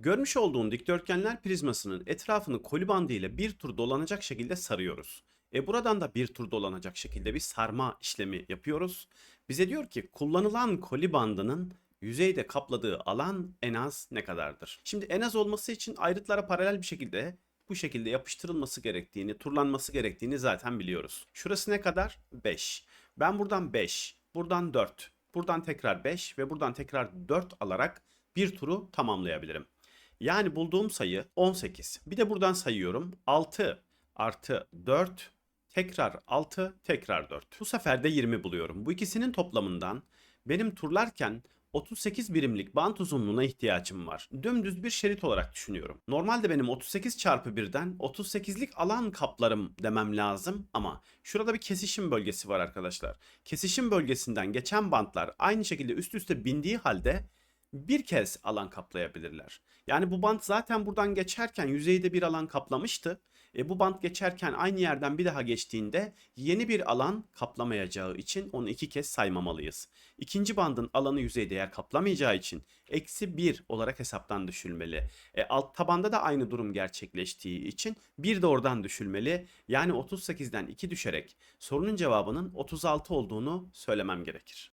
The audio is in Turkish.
Görmüş olduğun dikdörtgenler prizmasının etrafını koli bandı ile bir tur dolanacak şekilde sarıyoruz. E buradan da bir tur dolanacak şekilde bir sarma işlemi yapıyoruz. Bize diyor ki kullanılan koli bandının yüzeyde kapladığı alan en az ne kadardır? Şimdi en az olması için ayrıtlara paralel bir şekilde bu şekilde yapıştırılması gerektiğini, turlanması gerektiğini zaten biliyoruz. Şurası ne kadar? 5. Ben buradan 5, buradan 4, buradan tekrar 5 ve buradan tekrar 4 alarak bir turu tamamlayabilirim. Yani bulduğum sayı 18. Bir de buradan sayıyorum. 6 artı 4 tekrar 6 tekrar 4. Bu sefer de 20 buluyorum. Bu ikisinin toplamından benim turlarken 38 birimlik bant uzunluğuna ihtiyacım var. Dümdüz bir şerit olarak düşünüyorum. Normalde benim 38 çarpı 1'den 38'lik alan kaplarım demem lazım ama şurada bir kesişim bölgesi var arkadaşlar. Kesişim bölgesinden geçen bantlar aynı şekilde üst üste bindiği halde bir kez alan kaplayabilirler. Yani bu bant zaten buradan geçerken yüzeyde bir alan kaplamıştı. E bu bant geçerken aynı yerden bir daha geçtiğinde yeni bir alan kaplamayacağı için onu iki kez saymamalıyız. İkinci bandın alanı yüzeyde yer kaplamayacağı için eksi 1 olarak hesaptan düşülmeli. E alt tabanda da aynı durum gerçekleştiği için bir de oradan düşülmeli. Yani 38'den 2 düşerek sorunun cevabının 36 olduğunu söylemem gerekir.